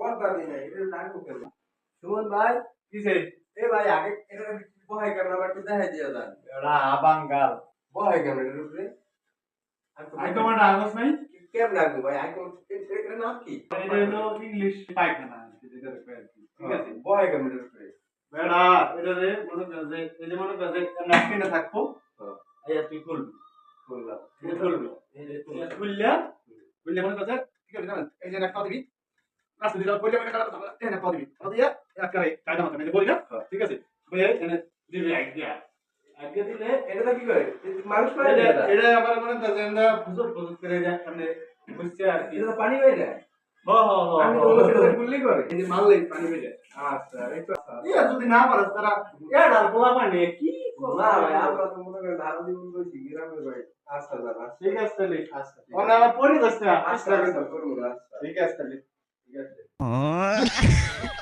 পর্দা দিই নাই এটা লাগবো কেন সুমন ভাই কিসে এ ভাই আগে এটা বহাই কেন আবার একটু দেখাই দিয়ে যান এরা বাঙ্গাল বহাই কেন এটার উপরে? আই কমান্ড আগস নাই। কেমন লাগবে ভাই? আইকন এটা নাম কি? এটা হলো ইংলিশ পায়খানা যেটা কি। ঠিক আছে? বহাই কেন এটার উপরে? বেড়া এটা রে মনে কর এই যে মনে থাকব। তুই খুলবি। শুনলাম খুলবি এই যে এটা খুললে খুললে মনে কর ঠিক আছে এই যে একটা দিবি। রাস্তা দিলে পড়ে যাবে কাটা কথা এই একটা দিবি কথা দিয়া এক করে কায়দা মতো মেনে বলি না হ্যাঁ। ঠিক আছে বলে এনে দিবি আইডিয়া আইডিয়া দিলে এটা কি করে মানুষ পারে এটা আবার মনে কর আমরা ফুসুর ফুসুর করে যা মানে বুঝছে আর কি এটা পানি হয়ে যায় আমি করে হয়ে যায় আচ্ছা ইয়া যদি না পারস তারা এর আর গোলা পানি কি ভাই মনে ভাই আচ্ছা ঠিক আছে আচ্ছা আচ্ছা আচ্ছা আচ্ছা ঠিক আছে তাহলে ঠিক আছে